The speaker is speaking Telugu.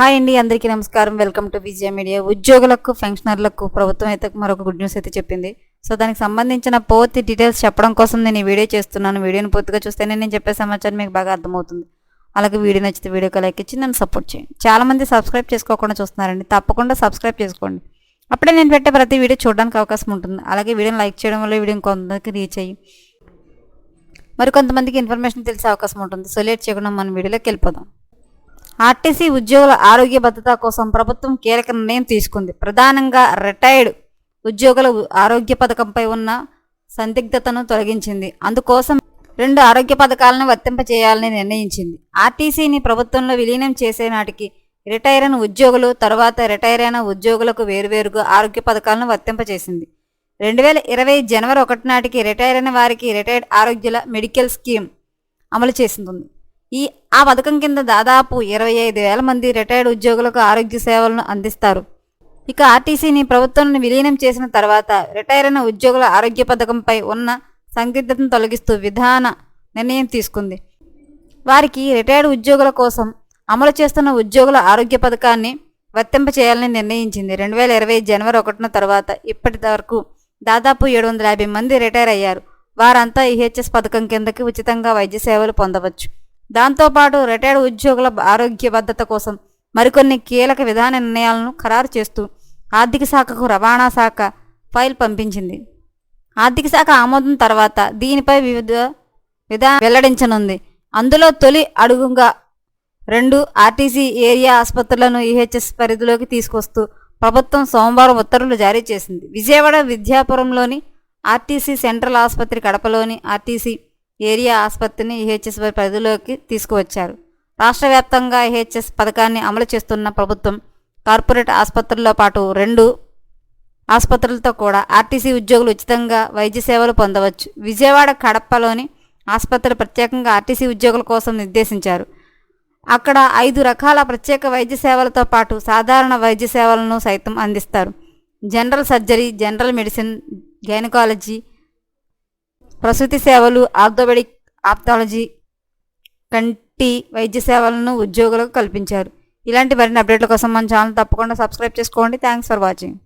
హాయ్ అండి అందరికీ నమస్కారం. Welcome to Vijaya media. ఉద్యోగులకు పెన్షనర్లకు ప్రభుత్వం అయితే మరొక గుడ్ న్యూస్ అయితే చెప్పింది. సో దానికి సంబంధించిన పూర్తి డీటెయిల్స్ చెప్పడం కోసం నేను ఈ వీడియో చేస్తున్నాను. వీడియోని పూర్తిగా చూస్తేనే నేను చెప్పే సమాచారం మీకు బాగా అర్థమవుతుంది. అలాగే వీడియో నచ్చితే వీడియోకి లైక్ ఇచ్చి నన్ను సపోర్ట్ చేయండి. చాలా మంది సబ్స్క్రైబ్ చేసుకోకుండా చూస్తున్నారండి. తప్పకుండా సబ్స్క్రైబ్ చేసుకోండి. అప్పుడే నేను పెట్టే ప్రతి వీడియో చూడడానికి అవకాశం ఉంటుంది. అలాగే వీడియోని లైక్ చేయడం వల్ల వీడియో కొంతమందికి రీచ్ అయ్యి మరి కొంతమందికి ఇన్ఫర్మేషన్ తెలిసే అవకాశం ఉంటుంది. సో లేట్ చేయకుండా మన వీడియోలోకి వెళ్ళిపోదాం. ఆర్టీసీ ఉద్యోగుల ఆరోగ్య భద్రత కోసం ప్రభుత్వం కీలక నిర్ణయం తీసుకుంది. ప్రధానంగా రిటైర్డ్ ఉద్యోగుల ఆరోగ్య పథకంపై ఉన్న సందిగ్ధతను తొలగించింది. అందుకోసం రెండు ఆరోగ్య పథకాలను వర్తింపచేయాలని నిర్ణయించింది. ఆర్టీసీని ప్రభుత్వంలో విలీనం చేసే నాటికి రిటైర్ అయిన ఉద్యోగులు తర్వాత రిటైర్ అయిన ఉద్యోగులకు వేరువేరుగా ఆరోగ్య పథకాలను వర్తింపచేసింది రెండు వేల ఇరవై జనవరి ఒకటి నాటికి రిటైర్ అయిన వారికి రిటైర్డ్ ఆరోగ్యుల మెడికల్ స్కీమ్ అమలు చేసింది. ఈ ఆ పథకం కింద దాదాపు ఇరవై ఐదు వేల మంది రిటైర్డ్ ఉద్యోగులకు ఆరోగ్య సేవలను అందిస్తారు. ఇక ఆర్టీసీని ప్రభుత్వం విలీనం చేసిన తర్వాత రిటైర్ అయిన ఉద్యోగుల ఆరోగ్య పథకంపై ఉన్న సందిగ్ధతను తొలగిస్తూ విధాన నిర్ణయం తీసుకుంది. వారికి రిటైర్డ్ ఉద్యోగుల కోసం అమలు చేస్తున్న ఉద్యోగుల ఆరోగ్య పథకాన్ని వర్తింపచేయాలని నిర్ణయించింది. రెండు వేల ఇరవై జనవరి ఒకటిన తర్వాత ఇప్పటి వరకు దాదాపు ఏడు వందల యాభై మంది రిటైర్ అయ్యారు. వారంతా ఈహెచ్ఎస్ పథకం కిందకి ఉచితంగా వైద్య సేవలు పొందవచ్చు. దాంతోపాటు రిటైర్డ్ ఉద్యోగుల ఆరోగ్య భద్రత కోసం మరికొన్ని కీలక విధాన నిర్ణయాలను ఖరారు చేస్తూ ఆర్థిక శాఖకు రవాణా శాఖ ఫైల్ పంపించింది. ఆర్థిక శాఖ ఆమోదం తర్వాత దీనిపై వివిధ విధానం వెల్లడించనుంది. అందులో తొలి అడుగుగా రెండు ఆర్టీసీ ఏరియా ఆసుపత్రులను ఈహెచ్ఎస్ పరిధిలోకి తీసుకొస్తూ ప్రభుత్వం సోమవారం ఉత్తర్వులు జారీ చేసింది. విజయవాడ విద్యాపురంలోని ఆర్టీసీ సెంట్రల్ ఆసుపత్రి కడపలోని ఆర్టీసీ ఏరియా ఆసుపత్రిని ఈహెచ్ఎస్ పరిధిలోకి తీసుకువచ్చారు. రాష్ట్ర వ్యాప్తంగా ఈహెచ్ఎస్ పథకాన్ని అమలు చేస్తున్న ప్రభుత్వం కార్పొరేట్ ఆసుపత్రులతో పాటు రెండు ఆసుపత్రులతో కూడా ఆర్టీసీ ఉద్యోగులు ఉచితంగా వైద్య సేవలు పొందవచ్చు. విజయవాడ కడపలోని ఆసుపత్రులు ప్రత్యేకంగా ఆర్టీసీ ఉద్యోగుల కోసం నిర్దేశించారు. అక్కడ ఐదు రకాల ప్రత్యేక వైద్య సేవలతో పాటు సాధారణ వైద్య సేవలను సైతం అందిస్తారు. General surgery general medicine gynaecology ప్రసూతి సేవలు ఆర్థోపెడిక్ ఆప్థాలజీ కంటి వైద్య సేవలను ఉద్యోగులకు కల్పించారు. ఇలాంటి మరిన్ని అప్డేట్ల కోసం మన ఛానల్ తప్పకుండా సబ్స్క్రైబ్ చేసుకోండి. Thanks for watching.